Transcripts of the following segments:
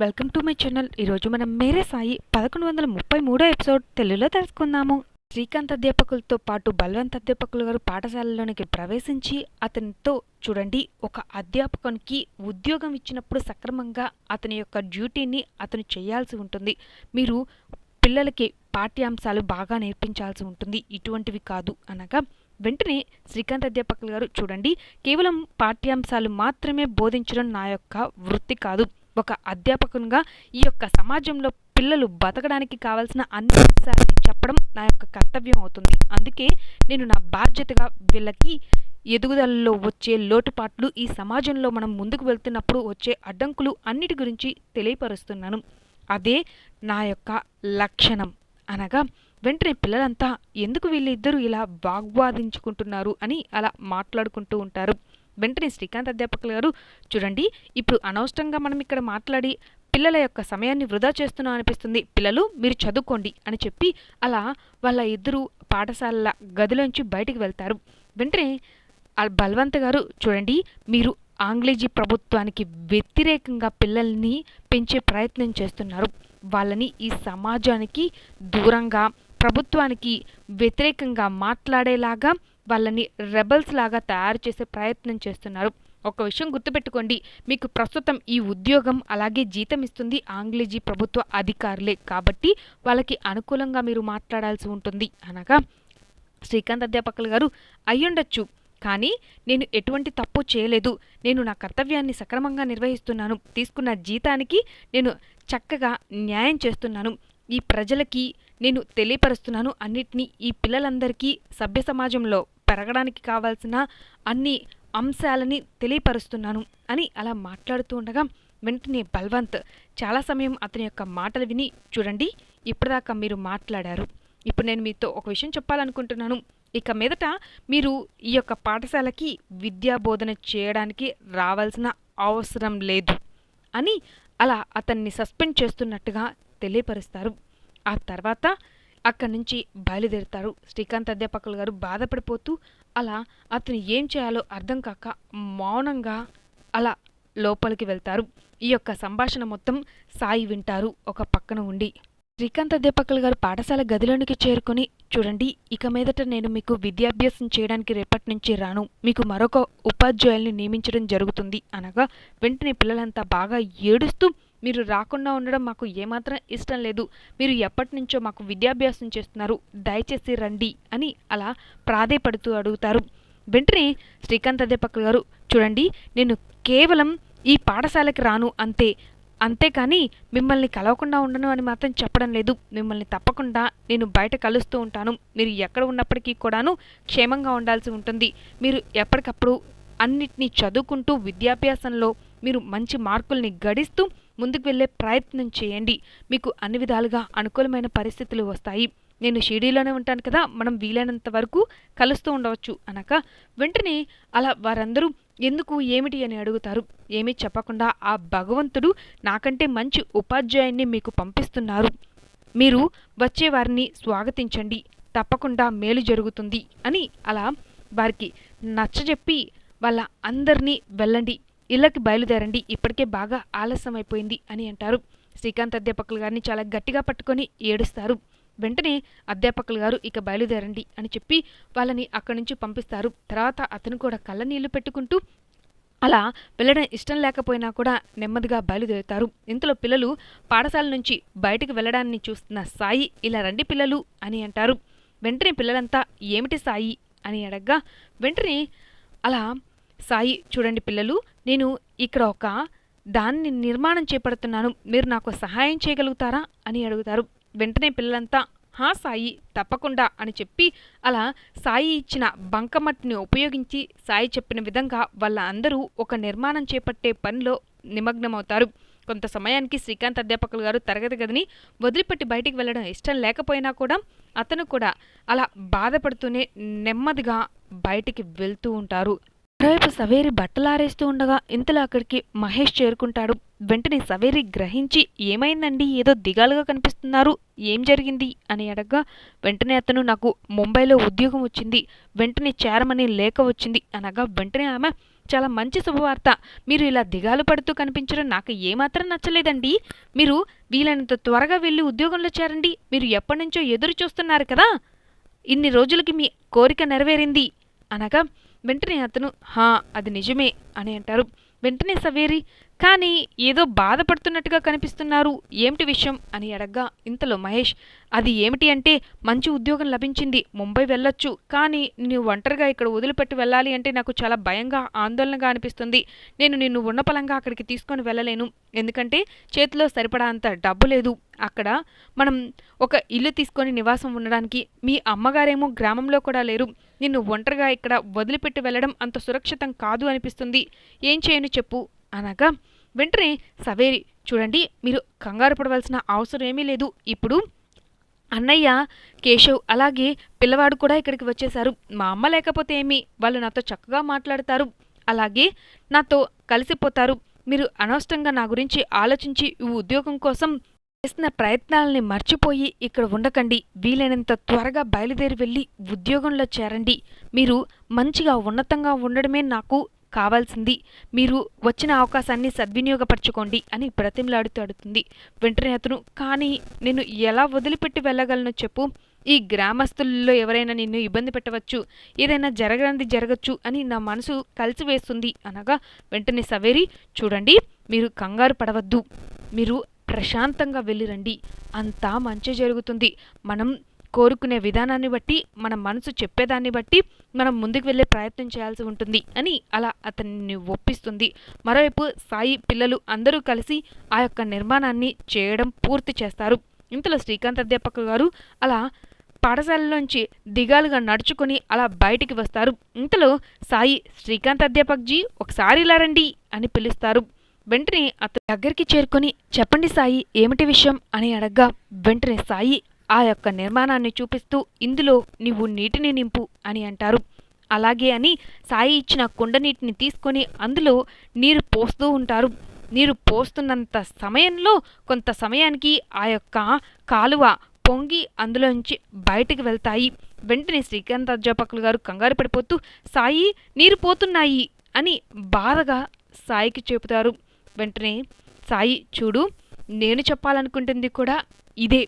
Welcome to my channel. ఈరోజు మనం మేరే సాయి పదకొండు వందల ముప్పై మూడో ఎపిసోడ్ తెలుగులో తెలుసుకుందాము. శ్రీకాంత్ అధ్యాపకులతో పాటు బల్వంత్ అధ్యాపకులు గారు పాఠశాలలోనికి ప్రవేశించి అతనితో చూడండి. ఒక అధ్యాపకునికి ఉద్యోగం ఇచ్చినప్పుడు సక్రమంగా అతని యొక్క డ్యూటీని అతను చేయాల్సి ఉంటుంది. మీరు పిల్లలకి పాఠ్యాంశాలు బాగా నేర్పించాల్సి ఉంటుంది. ఇటువంటివి కాదు అనగా వెంటనే శ్రీకాంత్ అధ్యాపకులు గారు చూడండి. కేవలం పాఠ్యాంశాలు మాత్రమే బోధించడం నా యొక్క వృత్తి కాదు. ఒక అధ్యాపకునిగా ఈ యొక్క సమాజంలో పిల్లలు బతకడానికి కావాల్సిన అన్ని అంశాలని చెప్పడం నా యొక్క కర్తవ్యం అవుతుంది. అందుకే నేను నా బాధ్యతగా వీళ్ళకి ఎదుగుదలలో వచ్చే లోటుపాట్లు ఈ సమాజంలో మనం ముందుకు వెళ్తున్నప్పుడు వచ్చే అడ్డంకులు అన్నిటి గురించి తెలియపరుస్తున్నాను. అదే నా యొక్క లక్షణం. అనగా వెంటనే పిల్లలంతా ఎందుకు వీళ్ళిద్దరూ ఇలా వాగ్వాదించుకుంటున్నారు అని అలా మాట్లాడుకుంటూ ఉంటారు. వెంటనే శ్రీకాంత్ అధ్యాపకులు గారు చూడండి ఇప్పుడు అనవసరంగా మనం ఇక్కడ మాట్లాడి పిల్లల యొక్క సమయాన్ని వృధా చేస్తున్నాం అనిపిస్తుంది. పిల్లలు మీరు చదువుకోండి అని చెప్పి అలా వాళ్ళ ఇద్దరు పాఠశాలల గదిలోంచి బయటికి వెళ్తారు. వెంటనే ఆ బల్వంత్ గారు చూడండి మీరు ఆంగ్లేజీ ప్రభుత్వానికి వ్యతిరేకంగా పిల్లల్ని పెంచే ప్రయత్నం చేస్తున్నారు. వాళ్ళని ఈ సమాజానికి దూరంగా ప్రభుత్వానికి వ్యతిరేకంగా మాట్లాడేలాగా వాళ్ళని రెబల్స్ లాగా తయారు చేసే ప్రయత్నం చేస్తున్నారు. ఒక విషయం గుర్తుపెట్టుకోండి మీకు ప్రస్తుతం ఈ ఉద్యోగం అలాగే జీతం ఇస్తుంది ఆంగ్లేజీ ప్రభుత్వ అధికారులే. కాబట్టి వాళ్ళకి అనుకూలంగా మీరు మాట్లాడాల్సి ఉంటుంది. అనగా శ్రీకాంత్ అధ్యాపకులు గారు అయ్యుండొచ్చు కానీ నేను ఎటువంటి తప్పు చేయలేదు. నేను నా కర్తవ్యాన్ని సక్రమంగా నిర్వహిస్తున్నాను. తీసుకున్న జీతానికి నేను చక్కగా న్యాయం చేస్తున్నాను. ఈ ప్రజలకి నేను తెలియపరుస్తున్నాను. అన్నిటినీ ఈ పిల్లలందరికీ సభ్య సమాజంలో పెరగడానికి కావాల్సిన అన్ని అంశాలని తెలియపరుస్తున్నాను అని అలా మాట్లాడుతూ ఉండగా వెంటనే బల్వంత్ చాలా సమయం అతని యొక్క మాటలు విని చూడండి ఇప్పటిదాకా మీరు మాట్లాడారు. ఇప్పుడు నేను మీతో ఒక విషయం చెప్పాలనుకుంటున్నాను. ఇక మీదట మీరు ఈ యొక్క పాఠశాలకి విద్యా బోధన చేయడానికి రావాల్సిన అవసరం లేదు అని అలా అతన్ని సస్పెండ్ చేస్తున్నట్టుగా తెలియపరుస్తారు. ఆ తర్వాత అక్కడి నుంచి బయలుదేరుతారు. శ్రీకాంత్ అధ్యాపకులు గారు బాధపడిపోతూ అలా అతను ఏం చేయాలో అర్థం కాక మౌనంగా అలా లోపలికి వెళ్తారు. ఈ యొక్క సంభాషణ మొత్తం సాయి వింటారు ఒక పక్కన ఉండి. శ్రీకాంత్ అధ్యాపకులు గారు పాఠశాల గదిలోనికి చేరుకొని చూడండి ఇక మీదట నేను మీకు విద్యాభ్యాసం చేయడానికి రేపటి నుంచి రాను. మీకు మరొక ఉపాధ్యాయుల్ని నియమించడం జరుగుతుంది. అనగా వెంటనే పిల్లలంతా బాగా ఏడుస్తూ మీరు రాకుండా ఉండడం మాకు ఏమాత్రం ఇష్టం లేదు. మీరు ఎప్పటి నుంచో మాకు విద్యాభ్యాసం చేస్తున్నారు. దయచేసి రండి అని అలా ప్రాధేయపడుతూ అడుగుతారు. వెంటనే శ్రీకాంత్ అధ్యాపకులు గారు చూడండి నేను కేవలం ఈ పాఠశాలకి రాను అంతే. అంతేకాని మిమ్మల్ని కలవకుండా ఉండను అని మాత్రం చెప్పడం లేదు. మిమ్మల్ని తప్పకుండా నేను బయట కలుస్తూ ఉంటాను. మీరు ఎక్కడ ఉన్నప్పటికీ కూడాను క్షేమంగా ఉండాల్సి ఉంటుంది. మీరు ఎప్పటికప్పుడు అన్నిటినీ చదువుకుంటూ విద్యాభ్యాసంలో మీరు మంచి మార్కుల్ని గడిస్తూ ముందుకు వెళ్ళే ప్రయత్నం చేయండి. మీకు అన్ని విధాలుగా అనుకూలమైన పరిస్థితులు వస్తాయి. నేను షిరిడీలోనే ఉంటాను కదా మనం వీలైనంత వరకు కలుస్తూ ఉండవచ్చు అనక వెంటనే అలా వారందరూ ఎందుకు ఏమిటి అని అడుగుతారు. ఏమీ చెప్పకుండా ఆ భగవంతుడు నాకంటే మంచి ఉపాధ్యాయున్ని మీకు పంపిస్తున్నారు. మీరు వచ్చే వారిని స్వాగతించండి. తప్పకుండా మేలు జరుగుతుంది అని అలా వారికి నచ్చజెప్పి వాళ్ళ అందరినీ వెళ్ళండి. ఇళ్ళకి బయలుదేరండి. ఇప్పటికే బాగా ఆలస్యం అయిపోయింది అని అంటారు. శ్రీకాంత్ అధ్యాపకులు గారిని చాలా గట్టిగా పట్టుకొని ఏడుస్తారు. వెంటనే అధ్యాపకులు గారు ఇక బయలుదేరండి అని చెప్పి వాళ్ళని అక్కడి నుంచి పంపిస్తారు. తర్వాత అతను కూడా కళ్ళ నీళ్ళు పెట్టుకుంటూ అలా వెళ్ళడం ఇష్టం లేకపోయినా కూడా నెమ్మదిగా బయలుదేరుతారు. ఇంతలో పిల్లలు పాఠశాల నుంచి బయటికి వెళ్ళడాన్ని చూస్తున్న సాయి ఇలా రండి పిల్లలు అని అంటారు. వెంటనే పిల్లలంతా ఏమిటి సాయి అని అడగ్గా వెంటనే అలా సాయి చూడండి పిల్లలు నేను ఇక్కడ ఒక దాన్ని నిర్మాణం చేపడుతున్నాను. మీరు నాకు సహాయం చేయగలుగుతారా? అని అడుగుతారు. వెంటనే పిల్లలంతా హా సాయి తప్పకుండా అని చెప్పి అలా సాయి ఇచ్చిన బంకమట్టిని ఉపయోగించి సాయి చెప్పిన విధంగా వాళ్ళ అందరూ ఒక నిర్మాణం చేపట్టే పనిలో నిమగ్నమవుతారు. కొంత సమయానికి శ్రీకాంత్ అధ్యాపకులు గారు తరగతి గదిని వదిలిపెట్టి బయటికి వెళ్ళడం ఇష్టం లేకపోయినా కూడా అతను కూడా అలా బాధపడుతూనే నెమ్మదిగా బయటికి వెళ్తూ ఉంటారు. మరోవైపు సవేరి బట్టలారేస్తూ ఉండగా ఇంతలో అక్కడికి మహేష్ చేరుకుంటాడు. వెంటనే సవేరి గ్రహించి ఏమైందండి? ఏదో దిగాలుగా కనిపిస్తున్నారు. ఏం జరిగింది? అని అడగ్గా వెంటనే అతను నాకు ముంబైలో ఉద్యోగం వచ్చింది. వెంటనే చేరమని లేఖ వచ్చింది. అనగా వెంటనే ఆమె చాలా మంచి శుభవార్త. మీరు ఇలా దిగాలు పడుతూ కనిపించడం నాకు ఏమాత్రం నచ్చలేదండి. మీరు వీలైనంత త్వరగా వెళ్ళి ఉద్యోగంలో చేరండి. మీరు ఎప్పటి నుంచో ఎదురు చూస్తున్నారు కదా. ఇన్ని రోజులకి మీ కోరిక నెరవేరింది. అనగా వెంటనే అతను హా అది నిజమే అని అంటారు. వెంటనే సవేరి కానీ ఏదో బాధపడుతున్నట్టుగా కనిపిస్తున్నారు. ఏమిటి విషయం అని అడగ్గా ఇంతలో మహేష్ అది ఏమిటి అంటే మంచి ఉద్యోగం లభించింది ముంబై వెళ్ళొచ్చు కానీ నేను ఒంటరిగా ఇక్కడ వదిలిపెట్టి వెళ్ళాలి అంటే నాకు చాలా భయంగా ఆందోళనగా అనిపిస్తుంది. నేను నిన్ను ఉన్నపలంగా అక్కడికి తీసుకొని వెళ్ళలేను. ఎందుకంటే చేతిలో సరిపడా అంత డబ్బు లేదు. అక్కడ మనం ఒక ఇల్లు తీసుకొని నివాసం ఉండడానికి మీ అమ్మగారేమో గ్రామంలో కూడా లేరు. నిన్ను ఒంటరిగా ఇక్కడ వదిలిపెట్టి వెళ్ళడం అంత సురక్షితం కాదు అనిపిస్తుంది. ఏం చేయను చెప్పు అనగా వెంటనే సవేరి చూడండి మీరు కంగారు పడవలసిన అవసరం ఏమీ లేదు. ఇప్పుడు అన్నయ్య కేశవ్ అలాగే పిల్లవాడు కూడా ఇక్కడికి వచ్చేశారు. మా అమ్మ లేకపోతే ఏమి? వాళ్ళు నాతో చక్కగా మాట్లాడతారు. అలాగే నాతో కలిసిపోతారు. మీరు అనవసరంగా నా గురించి ఆలోచించి ఈ ఉద్యోగం కోసం చేసిన ప్రయత్నాలని మర్చిపోయి ఇక్కడ ఉండకండి. వీలైనంత త్వరగా బయలుదేరి వెళ్ళి ఉద్యోగంలో చేరండి. మీరు మంచిగా ఉన్నతంగా ఉండడమే నాకు కావాల్సింది. మీరు వచ్చిన అవకాశాన్ని సద్వినియోగపరచుకోండి అని బ్రతిమలాడుతూ అడుగుతుంది. వెంటనే అతను కానీ నేను ఎలా వదిలిపెట్టి వెళ్ళగలను చెప్పు? ఈ గ్రామస్తుల్లో ఎవరైనా నిన్ను ఇబ్బంది పెట్టవచ్చు. ఏదైనా జరగనిది జరగచ్చు అని నా మనసు కలిసివేస్తుంది. అనగా వెంటనే సవేరి చూడండి మీరు కంగారు పడవద్దు. మీరు ప్రశాంతంగా వెళ్ళిరండి. అంతా మంచి జరుగుతుంది. మనం కోరుకునే విధానాన్ని బట్టి మన మనసు చెప్పేదాన్ని బట్టి మనం ముందుకు వెళ్ళే ప్రయత్నం చేయాల్సి ఉంటుంది అని అలా అతన్ని ఒప్పిస్తుంది. మరోవైపు సాయి పిల్లలు అందరూ కలిసి ఆ యొక్క నిర్మాణాన్ని చేయడం పూర్తి చేస్తారు. ఇంతలో శ్రీకాంత్ అధ్యాపకులు గారు అలా పాఠశాలలోంచి దిగాలుగా నడుచుకొని అలా బయటికి వస్తారు. ఇంతలో సాయి శ్రీకాంత్ అధ్యాపక్జీ ఒకసారి ఇలా రండి అని పిలుస్తారు. వెంటనే అతని దగ్గరికి చేరుకొని చెప్పండి సాయి ఏమిటి విషయం? అని అడగ్గా వెంటనే సాయి ఆ యొక్క నిర్మాణాన్ని చూపిస్తూ ఇందులో నీవు నీటిని నింపు అని అంటారు. అలాగే అని సాయి ఇచ్చిన కుండ నీటిని తీసుకొని అందులో నీరు పోస్తూ ఉంటారు. నీరు పోస్తున్నంత సమయంలో కొంత సమయానికి ఆ యొక్క కాలువ పొంగి అందులోంచి బయటికి వెళ్తాయి. వెంటనే శ్రీకాంత్ అధ్యాపకులు గారు కంగారు పడిపోతూ సాయి నీరు పోతున్నాయి అని బాధగా సాయికి చెబుతారు. వెంటనే సాయి చూడు నేను చెప్పాలనుకుంటుంది కూడా ఇదే.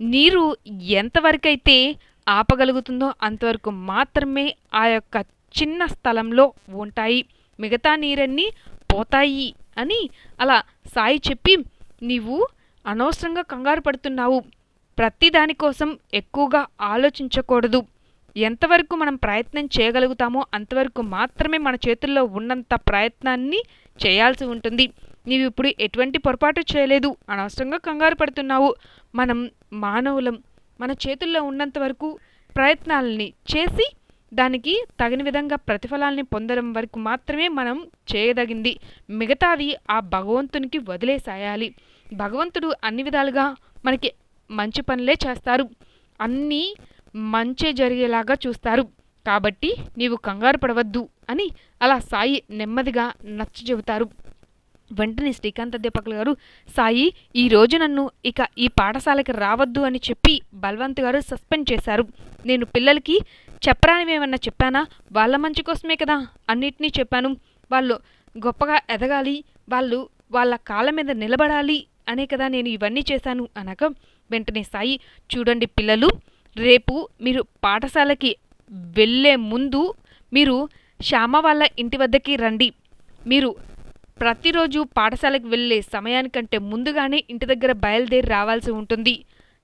నీరు ఎంతవరకైతే ఆపగలుగుతుందో అంతవరకు మాత్రమే ఆ యొక్క చిన్న స్థలంలో ఉంటాయి. మిగతా నీరన్నీ పోతాయి అని అలా సాయి చెప్పి నీవు అనవసరంగా కంగారు పడుతున్నావు. ప్రతి దానికోసం ఎక్కువగా ఆలోచించకూడదు. ఎంతవరకు మనం ప్రయత్నం చేయగలుగుతామో అంతవరకు మాత్రమే మన చేతుల్లో ఉన్నంత ప్రయత్నాన్ని చేయాల్సి ఉంటుంది. నీవు ఇప్పుడు ఎటువంటి పొరపాటు చేయలేదు. అనవసరంగా కంగారు పడుతున్నావు. మనం మానవులం. మన చేతుల్లో ఉన్నంత వరకు ప్రయత్నాలని చేసి దానికి తగిన విధంగా ప్రతిఫలాల్ని పొందడం వరకు మాత్రమే మనం చేయదగింది. మిగతాది ఆ భగవంతునికి వదిలేసాయాలి భగవంతుడు అన్ని విధాలుగా మనకి మంచి పనులే చేస్తారు. అన్నీ మంచి జరిగేలాగా చూస్తారు. కాబట్టి నీవు కంగారు పడవద్దు అని అలా సాయి నెమ్మదిగా నచ్చ చెబుతారు వెంటనే శ్రీకాంత్ అధ్యాపకులు గారు సాయి ఈ రోజు నన్ను ఇక ఈ పాఠశాలకి రావద్దు అని చెప్పి బల్వంత్ గారు సస్పెండ్ చేశారు. నేను పిల్లలకి చెప్పరానివేమన్నా చెప్పానా? వాళ్ళ మంచి కోసమే కదా అన్నిటినీ చెప్పాను. వాళ్ళు గొప్పగా ఎదగాలి వాళ్ళు వాళ్ళ కాళ్ళ మీద నిలబడాలి అనే కదా నేను ఇవన్నీ చేశాను అనగా వెంటనే సాయి చూడండి పిల్లలు రేపు మీరు పాఠశాలకి వెళ్ళే ముందు మీరు శ్యామ వాళ్ళ ఇంటి వద్దకి రండి. మీరు ప్రతిరోజు పాఠశాలకు వెళ్ళే సమయానికంటే ముందుగానే ఇంటి దగ్గర బయలుదేరి రావాల్సి ఉంటుంది.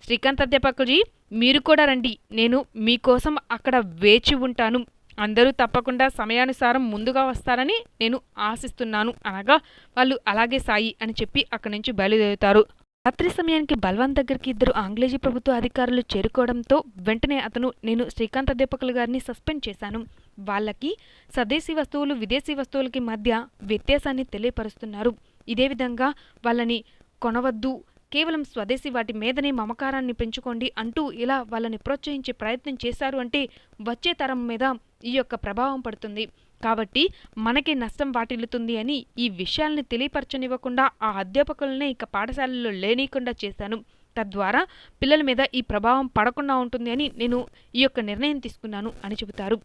శ్రీకాంత్ అధ్యాపకుజీ మీరు కూడా రండి. నేను మీకోసం అక్కడ వేచి ఉంటాను. అందరూ తప్పకుండా సమయానుసారం ముందుగా వస్తారని నేను ఆశిస్తున్నాను. అనగా వాళ్ళు అలాగే సాయి అని చెప్పి అక్కడి నుంచి బయలుదేరుతారు. రాత్రి సమయానికి బల్వాన్ దగ్గరికి ఇద్దరు ఆంగ్లేజీ ప్రభుత్వ అధికారులు చేరుకోవడంతో వెంటనే అతను నేను శ్రీకాంత్ అధ్యాపకులు గారిని సస్పెండ్ చేశాను. వాళ్ళకి స్వదేశీ వస్తువులు విదేశీ వస్తువులకి మధ్య వ్యత్యాసాన్ని తెలియపరుస్తున్నారు. ఇదే విధంగా వాళ్ళని కొనవద్దు కేవలం స్వదేశీ వాటి మీదనే మమకారాన్ని పెంచుకోండి అంటూ ఇలా వాళ్ళని ప్రోత్సహించే ప్రయత్నం చేశారు అంటే వచ్చే తరం మీద ఈ యొక్క ప్రభావం పడుతుంది. కాబట్టి మనకే నష్టం వాటిల్లుతుంది అని ఈ విషయాల్ని తెలియపరచనివ్వకుండా ఆ అధ్యాపకులనే ఇక పాఠశాలలో లేనీయకుండా చేశాను. తద్వారా పిల్లల మీద ఈ ప్రభావం పడకుండా ఉంటుంది అని నేను ఈ యొక్క నిర్ణయం తీసుకున్నాను అని చెబుతారు.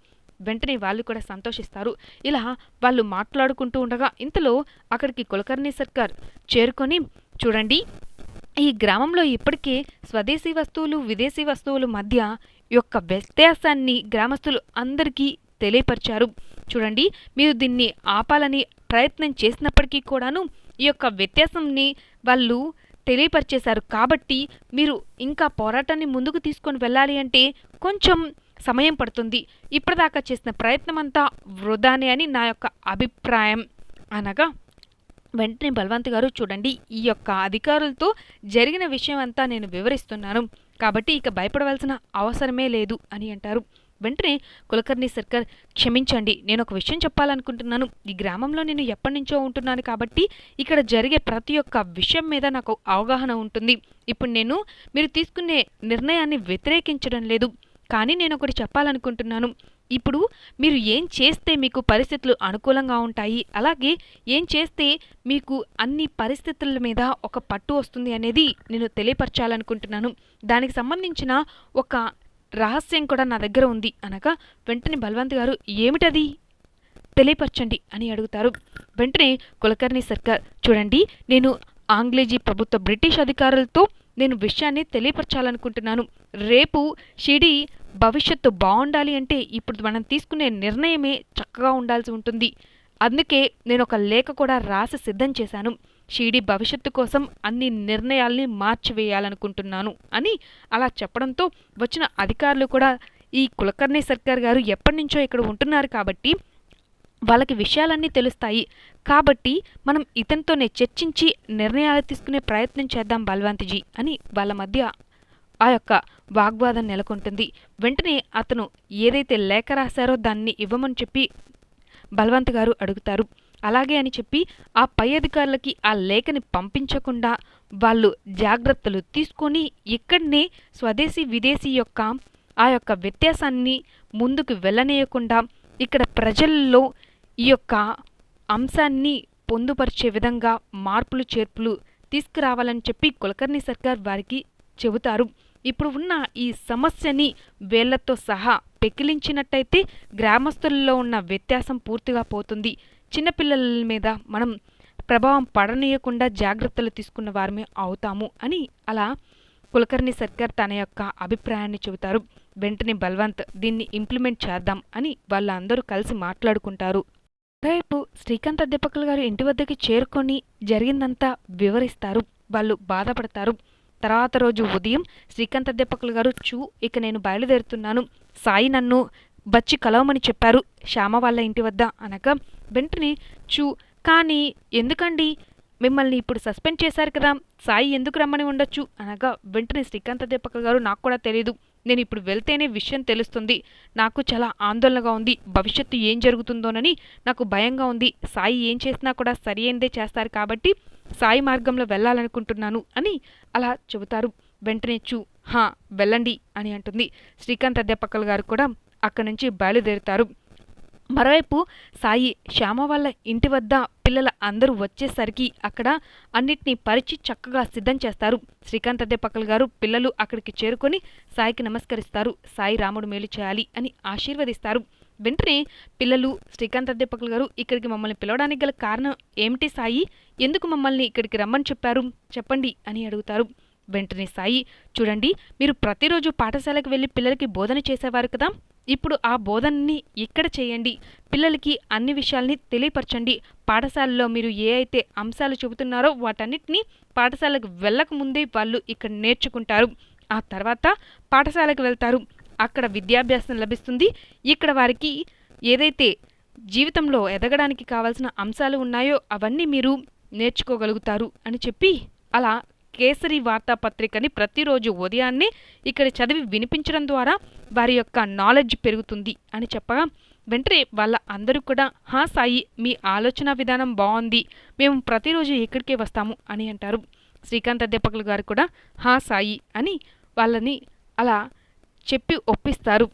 వెంటనే వాళ్ళు కూడా సంతోషిస్తారు. ఇలా వాళ్ళు మాట్లాడుకుంటూ ఉండగా ఇంతలో అక్కడికి కులకర్ణి సర్కార్ చేరుకొని చూడండి ఈ గ్రామంలో ఇప్పటికే స్వదేశీ వస్తువులు విదేశీ వస్తువుల మధ్య యొక్క వ్యత్యాసాన్ని గ్రామస్తులు అందరికీ తెలియపరిచారు. చూడండి మీరు దీన్ని ఆపాలని ప్రయత్నం చేసినప్పటికీ కూడాను ఈ యొక్క వ్యత్యాసంని వాళ్ళు తెలియపరిచేశారు. కాబట్టి మీరు ఇంకా పోరాటాన్ని ముందుకు తీసుకొని వెళ్ళాలి అంటే కొంచెం సమయం పడుతుంది. ఇప్పటిదాకా చేసిన ప్రయత్నం అంతా వృధానే అని నా యొక్క అభిప్రాయం. అనగా వెంటనే బలవంత్ గారు చూడండి ఈ యొక్క అధికారులతో జరిగిన విషయం అంతా నేను వివరిస్తున్నాను. కాబట్టి ఇక భయపడవలసిన అవసరమే లేదు అని అంటారు. వెంటనే కులకర్ణి సర్కార్ క్షమించండి నేను ఒక విషయం చెప్పాలనుకుంటున్నాను. ఈ గ్రామంలో నేను ఎప్పటి నుంచో ఉంటున్నాను కాబట్టి ఇక్కడ జరిగే ప్రతి ఒక్క విషయం మీద నాకు అవగాహన ఉంటుంది. ఇప్పుడు నేను మీరు తీసుకునే నిర్ణయాన్ని వ్యతిరేకించడం లేదు. కానీ నేను ఒకటి చెప్పాలనుకుంటున్నాను. ఇప్పుడు మీరు ఏం చేస్తే మీకు పరిస్థితులు అనుకూలంగా ఉంటాయి అలాగే ఏం చేస్తే మీకు అన్ని పరిస్థితుల మీద ఒక పట్టు వస్తుంది అనేది నేను తెలియపరచాలనుకుంటున్నాను. దానికి సంబంధించిన ఒక రహస్యం కూడా నా దగ్గర ఉంది. అనగా వెంటనే బల్వంత్ గారు ఏమిటది? తెలియపరచండి అని అడుగుతారు. వెంటనే కులకర్ణి సర్కార్ చూడండి నేను ఆంగ్లేజీ ప్రభుత్వ బ్రిటిష్ అధికారులతో నేను విషయాన్ని తెలియపరచాలనుకుంటున్నాను. రేపు షిడి భవిష్యత్తు బాగుండాలి అంటే ఇప్పుడు మనం తీసుకునే నిర్ణయమే చక్కగా ఉండాల్సి ఉంటుంది. అందుకే నేను ఒక లేఖ కూడా రాసి సిద్ధం చేశాను. షీడీ భవిష్యత్తు కోసం అన్ని నిర్ణయాల్ని మార్చివేయాలనుకుంటున్నాను అని అలా చెప్పడంతో వచ్చిన అధికారులు కూడా ఈ కులకర్ణి సర్కార్ గారు ఎప్పటి నుంచో ఇక్కడ ఉంటున్నారు కాబట్టి వాళ్ళకి విషయాలన్నీ తెలుస్తాయి. కాబట్టి మనం ఇతనితోనే చర్చించి నిర్ణయాలు తీసుకునే ప్రయత్నం చేద్దాం బల్వంతిజీ అని వాళ్ళ మధ్య ఆ యొక్క వాగ్వాదం నెలకొంటుంది. వెంటనే అతను ఏదైతే లేఖ రాశారో దాన్ని ఇవ్వమని చెప్పి బలవంత్ గారు అడుగుతారు. అలాగే అని చెప్పి ఆ పై అధికారులకి ఆ లేఖని పంపించకుండా వాళ్ళు జాగ్రత్తలు తీసుకొని ఇక్కడనే స్వదేశీ విదేశీ యొక్క ఆ యొక్క వ్యత్యాసాన్ని ముందుకు వెళ్ళనీయకుండా ఇక్కడ ప్రజల్లో ఈ యొక్క అంశాన్ని పొందుపరిచే విధంగా మార్పులు చేర్పులు తీసుకురావాలని చెప్పి కులకర్ణి సర్కార్ వారికి చెబుతారు. ఇప్పుడు ఉన్న ఈ సమస్యని వేళ్ళతో సహా పెకిలించినట్టయితే గ్రామస్తులలో ఉన్న వ్యత్యాసం పూర్తిగా పోతుంది. చిన్నపిల్లల మీద మనం ప్రభావం పడనీయకుండా జాగ్రత్తలు తీసుకున్న వారమే అవుతాము అని అలా కులకర్ణి సర్కార్ తన యొక్క అభిప్రాయాన్ని చెబుతారు. వెంటనే బల్వంత్ దీన్ని ఇంప్లిమెంట్ చేద్దాం అని వాళ్ళందరూ కలిసి మాట్లాడుకుంటారు. రేపు శ్రీకాంత్ అధ్యాపకులు గారు ఇంటి వద్దకి చేరుకొని జరిగిందంతా వివరిస్తారు. వాళ్ళు బాధపడతారు. తర్వాత రోజు ఉదయం శ్రీకాంత్ అధ్యాపకులు గారు చూ ఇక నేను బయలుదేరుతున్నాను. సాయి నన్ను బచ్చి కలవమని చెప్పారు. శ్యామ వాళ్ళ ఇంటి వద్ద అనగా వెంటనే చూ కానీ ఎందుకండి? మిమ్మల్ని ఇప్పుడు సస్పెండ్ చేశారు కదా. సాయి ఎందుకు రమ్మని ఉండొచ్చు? అనగా వెంటనే శ్రీకాంత్ అధ్యాపక గారు నాకు కూడా తెలియదు నేను ఇప్పుడు వెళ్తేనే విషయం తెలుస్తుంది. నాకు చాలా ఆందోళనగా ఉంది. భవిష్యత్తు ఏం జరుగుతుందోనని నాకు భయంగా ఉంది. సాయి ఏం చేసినా కూడా సరి అయినదే చేస్తారు కాబట్టి సాయి మార్గంలో వెళ్ళాలనుకుంటున్నాను అని అలా చెబుతారు. వెంటనే చూ హా వెళ్ళండి అని అంటుంది. శ్రీకాంత్ అధ్యాపకులు గారు కూడా అక్కడి నుంచి బయలుదేరుతారు. మరోవైపు సాయి శ్యామ వాళ్ళ ఇంటి వద్ద పిల్లల అందరూ వచ్చేసరికి అక్కడ అన్నిటినీ పరిచి చక్కగా సిద్ధం చేస్తారు. శ్రీకాంత్ అధ్యాపకులు గారు పిల్లలు అక్కడికి చేరుకొని సాయికి నమస్కరిస్తారు. సాయి రాముడు మేలు చేయాలి అని ఆశీర్వదిస్తారు. వెంటనే పిల్లలు శ్రీకాంత్ అధ్యాపకులు గారు ఇక్కడికి మమ్మల్ని పిలవడానికి గల కారణం ఏమిటి సాయి? ఎందుకు మమ్మల్ని ఇక్కడికి రమ్మని చెప్పారు? చెప్పండి అని అడుగుతారు. వెంటనే సాయి చూడండి మీరు ప్రతిరోజు పాఠశాలకు వెళ్ళి పిల్లలకి బోధన చేసేవారు కదా? ఇప్పుడు ఆ బోధనని ఇక్కడ చేయండి. పిల్లలకి అన్ని విషయాల్ని తెలియపరచండి. పాఠశాలలో మీరు ఏ అయితే అంశాలు చెబుతున్నారో వాటన్నిటిని పాఠశాలకు వెళ్ళక ముందే వాళ్ళు ఇక్కడ నేర్చుకుంటారు. ఆ తర్వాత పాఠశాలకు వెళ్తారు. అక్కడ విద్యాభ్యాసం లభిస్తుంది. ఇక్కడ వారికి ఏదైతే జీవితంలో ఎదగడానికి కావాల్సిన అంశాలు ఉన్నాయో అవన్నీ మీరు నేర్చుకోగలుగుతారు అని చెప్పి అలా కేసరి వార్తాపత్రికని ప్రతిరోజు ఉదయాన్నే ఇక్కడ చదివి వినిపించడం ద్వారా వారి యొక్క నాలెడ్జ్ పెరుగుతుంది అని చెప్పగా వెంటనే వాళ్ళ అందరూ కూడా హా సాయి మీ ఆలోచన విధానం బాగుంది మేము ప్రతిరోజు ఇక్కడికే వస్తాము అని అంటారు. శ్రీకాంత్ అధ్యాపకులు గారు కూడా హా సాయి అని వాళ్ళని అలా చెప్పి ఒప్పిస్తారు.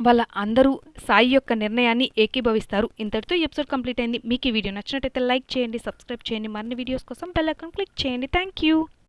వాళ్ళ అందరూ సాయి యొక్క నిర్ణయాన్ని ఏకీభవిస్తారు. ఇంతటితో ఎపిసోడ్ కంప్లీట్ అయింది. మీకు ఈ వీడియో నచ్చినట్టయితే లైక్ చేయండి సబ్స్క్రైబ్ చేయండి. మరిన్ని వీడియోస్ కోసం బెల్ ఐకాన్ క్లిక్ చేయండి. Thank you